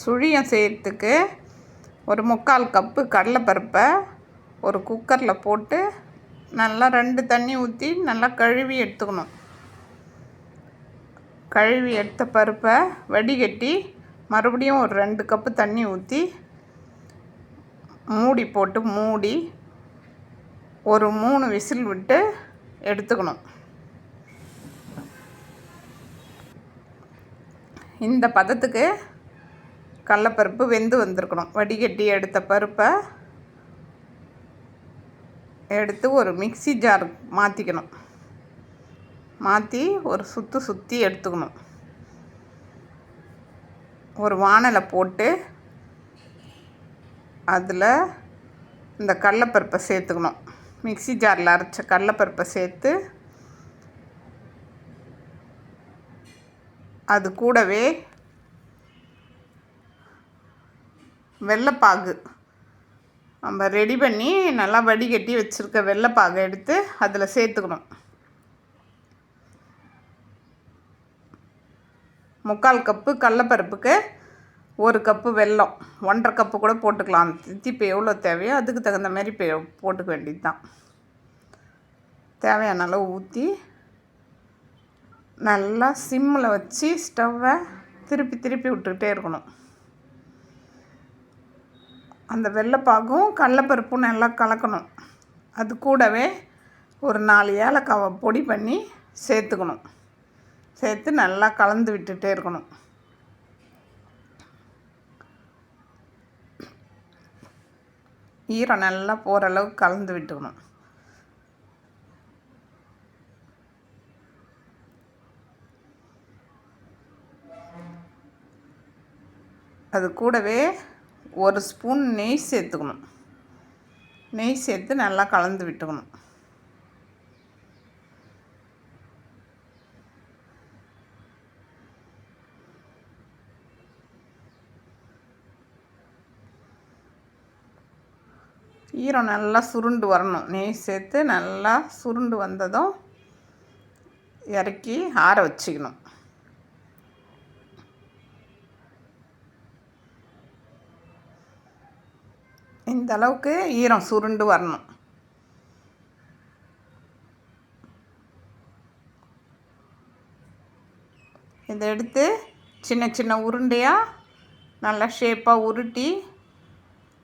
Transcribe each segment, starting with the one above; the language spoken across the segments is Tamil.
சுழியம் செய்கிறதுக்கு ஒரு முக்கால் கப்பு கடலைப்பருப்பை ஒரு குக்கரில் போட்டு நல்லா ரெண்டு தண்ணி ஊற்றி நல்லா கழுவி எடுத்துக்கணும். கழுவி எடுத்த பருப்பை வடிகட்டி மறுபடியும் ஒரு ரெண்டு கப்பு தண்ணி ஊற்றி மூடி போட்டு மூடி ஒரு மூணு விசில் விட்டு எடுத்துக்கணும். இந்த பதத்துக்கு கடலப்பருப்பு வெந்து வந்திருக்கணும். வடிகட்டி எடுத்த பருப்பை எடுத்து ஒரு மிக்சி ஜார் மாற்றிக்கணும் மாற்றி ஒரு சுற்று சுற்றி எடுத்துக்கணும். ஒரு வானலை போட்டு அதில் இந்த கடலப்பருப்பை சேர்த்துக்கணும். மிக்சி ஜாரில் அரைச்ச கடலப்பருப்பை சேர்த்து அது கூடவே வெள்ளைப்பாகு. நம்ம ரெடி பண்ணி நல்லா வடிகட்டி வச்சுருக்க வெள்ளைப்பாகை எடுத்து அதில் சேர்த்துக்கணும். முக்கால் கப்பு கடலப்பருப்புக்கு ஒரு கப்பு வெல்லம். ஒன்றரை கப்பு கூட போட்டுக்கலாம். தித்திப்பு எவ்வளோ தேவையோ அதுக்கு தகுந்த மாதிரி இப்போ போட்டுக்க வேண்டியது தான் தேவையான அளவு ஊற்றி நல்லா சிம்மில் வச்சு ஸ்டவ்வை திருப்பி திருப்பி விட்டுக்கிட்டே இருக்கணும். அந்த வெள்ளைப்பாகும் கடலப்பருப்பும் நல்லா கலக்கணும். அது கூடவே ஒரு நாலு ஏலக்காவை பொடி பண்ணி சேர்த்துக்கணும். சேர்த்து நல்லா கலந்து விட்டுட்டே இருக்கணும். ஈரம் நல்லா போகிற அளவுக்கு கலந்து விட்டுக்கணும். அது கூடவே ஒரு ஸ்பூன் நெய் சேர்த்துக்கணும். நெய் சேர்த்து நல்லா கலந்து விட்டுக்கணும். ஈரம் நல்லா சுருண்டு வரணும். நெய் சேர்த்து நல்லா சுருண்டு வந்ததும் இறக்கி ஆற வச்சுக்கணும். இந்த அளவுக்கு ஈரம் சுருண்டு வரணும். இதை எடுத்து சின்ன சின்ன உருண்டையாக நல்லா ஷேப்பாக உருட்டி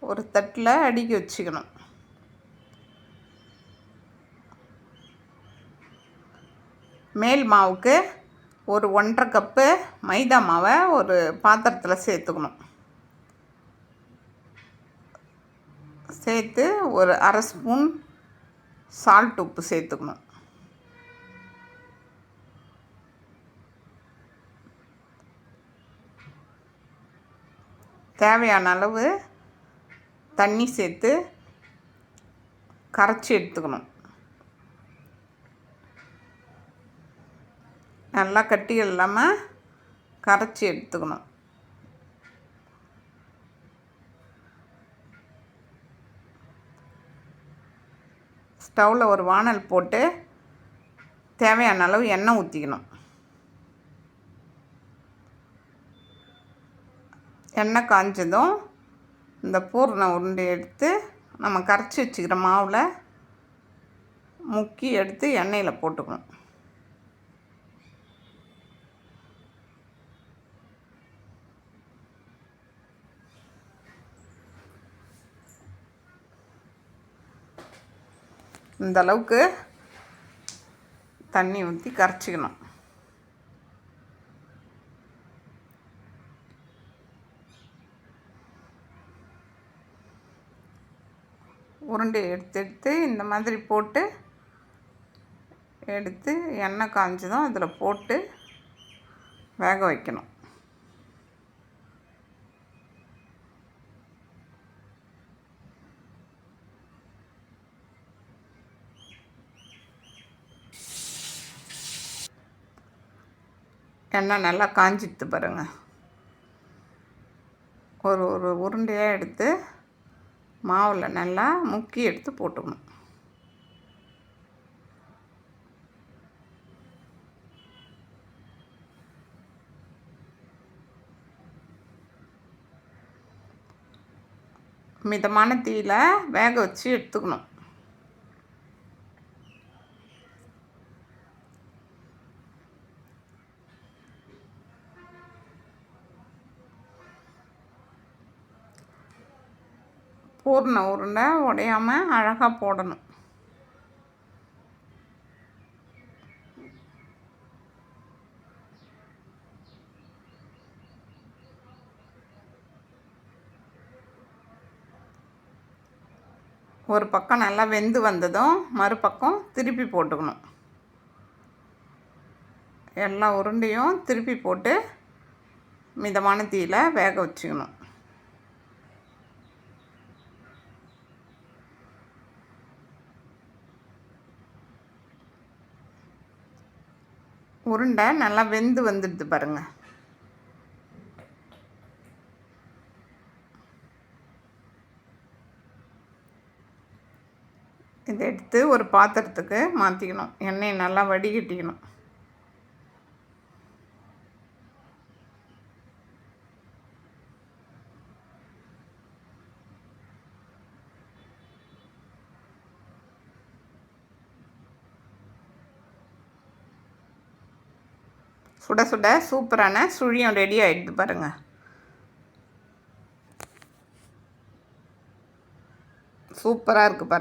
ஒரு தட்டில் அடுக்கி வச்சுக்கணும். மேல் மாவுக்கு ஒரு ஒன்றரை கப்பு மைதா மாவை ஒரு பாத்திரத்தில் சேர்த்துக்கணும். சேர்த்து ஒரு அரை ஸ்பூன் சால்ட் உப்பு சேர்த்துக்கணும். தேவையான அளவு தண்ணி சேர்த்து கரைச்சி எடுத்துக்கணும். நல்லா கட்டி இல்லாமல் கரைச்சி எடுத்துக்கணும். ஸ்டவ்வில் ஒரு வானல் போட்டு தேவையான அளவு எண்ணெய் ஊற்றிக்கணும் எண்ணெய் காஞ்சதும் இந்த பூர்ண உருண்டை எடுத்து நம்ம கரைச்சி வச்சுக்கிற மாவில் முக்கி எடுத்து எண்ணெயில் போட்டுக்கணும். இந்த அளவுக்கு தண்ணி ஊற்றி கரைச்சிக்கணும். உருண்டை எடுத்து எடுத்து இந்த மாதிரி போட்டு எடுத்து எண்ணெய் காஞ்சதும் அதில் போட்டு வேக வைக்கணும். எண்ணெய் நல்லா காஞ்சிட்டு பாருங்கள் ஒரு ஒரு உருண்டையாக எடுத்து மாவில் நல்லா முக்கி எடுத்து போட்டுக்கணும். மிதமான தீயில் வேக வச்சு எடுத்துக்கணும். பூர்ண உருண்டை உடையாமல் அழகாக போடணும். ஒரு பக்கம் நல்லா வெந்து வந்ததும் மறுபக்கம் திருப்பி போட்டுக்கணும். எல்லா உருண்டையும் திருப்பி போட்டு மிதமான தீயில் வேக வச்சுக்கணும். உருண்டை நல்லா வெந்து வந்துடுது பாருங்கள் இதை எடுத்து ஒரு பாத்திரத்துக்கு மாற்றிக்கணும் எண்ணெயை நல்லா வடிகட்டிக்கணும். சுட சுட சூப்பரான சுழியம் ரெடி ஆகிடுது பாருங்கள் சூப்பராக இருக்குது பாருங்கள்